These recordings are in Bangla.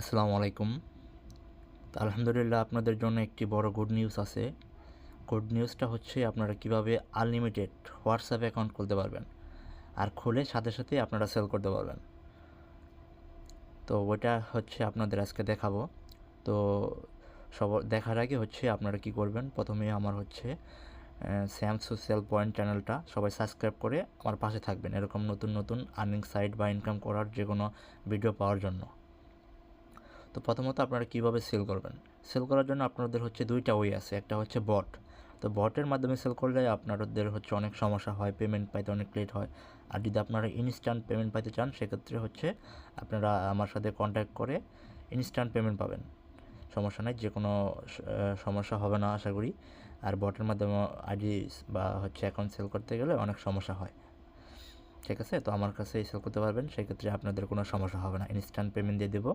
আসসালামু আলাইকুম। তো আলহামদুলিল্লাহ আপনাদের জন্য একটি বড় গুড নিউজ আছে। গুড নিউজটা হচ্ছে আপনারা কীভাবে আনলিমিটেড হোয়াটসঅ্যাপ অ্যাকাউন্ট খুলতে পারবেন। আর খুলে সাথে সাথে আপনারা সেল করতে পারবেন। তো ওইটা হচ্ছে আপনাদের আজকে দেখাবো। তো সব দেখার আগে হচ্ছে আপনারা কি করবেন? প্রথমে আমার হচ্ছে স্যাম সোশ্যাল পয়েন্ট চ্যানেলটা সবাই সাবস্ক্রাইব করে আমার পাশে থাকবেন। এরকম নতুন নতুন আর্নিং সাইট বা ইনকাম করার যে কোনো ভিডিও পাওয়ার জন্য। তো প্রথমত আপনারা কীভাবে সেল করবেন? সেল করার জন্য আপনাদের হচ্ছে দুইটা ওয়ে আছে, একটা হচ্ছে বট তো বটের মাধ্যমে সেল করলে আপনাদের হচ্ছে অনেক সমস্যা হয় পেমেন্ট পাইতে অনেক লেট হয়। আর যদি আপনারা ইনস্ট্যান্ট পেমেন্ট পাইতে চান, সেক্ষেত্রে হচ্ছে আপনারা আমার সাথে কন্ট্যাক্ট করে ইনস্ট্যান্ট পেমেন্ট পাবেন। সমস্যা নাই যে কোনো সমস্যা হবে না, আশা করি। আর বটের মাধ্যমে আইডি বা হচ্ছে অ্যাকাউন্ট সেল করতে গেলে অনেক সমস্যা হয়। ঠিক আছে? তো আমার কাছে সেল করতে পারবেন, সেক্ষেত্রে আপনাদের কোনো সমস্যা হবে না। ইনস্ট্যান্ট পেমেন্ট দিয়ে দেবো।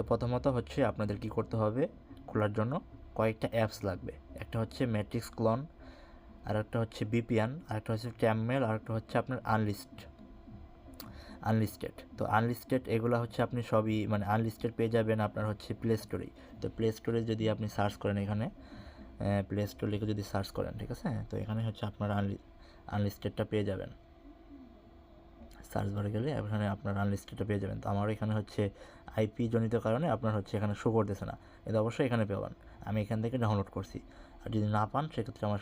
তো প্রথমত হচ্ছে আপনাদের কি করতে হবে? খোলার জন্য কয়েকটা অ্যাপস লাগবে। একটা হচ্ছে ম্যাট্রিক্স ক্লন আর একটা হচ্ছে বিপিএন আর একটা হচ্ছে ট্যামমেল আর একটা হচ্ছে আপনার আনলিস্ট আনলিস্টেড তো আনলিস্টেড এগুলো হচ্ছে আপনি সবই মানে আনলিস্টেড পেয়ে যাবেন আপনার হচ্ছে প্লে স্টোরেই তো প্লে স্টোরে যদি আপনি সার্চ করেন এখানে প্লে স্টোর লিখে যদি সার্চ করেন, ঠিক আছে? তো এখানে হচ্ছে আপনার আনলি আনলিস্টেডটা পেয়ে যাবেন। সার্চ বারে গেলে এখানে আপনার আনলিস্টেডটা পেয়ে যাবেন। তো আমার এখানে হচ্ছে আইপি জনিত কারণে আপনার হচ্ছে এখানে শো করতেছে না। এটা অবশ্যই এখানে পাবেন আমি এখান থেকে ডাউনলোড করছি। আর যদি না পান, সেক্ষেত্রে আমার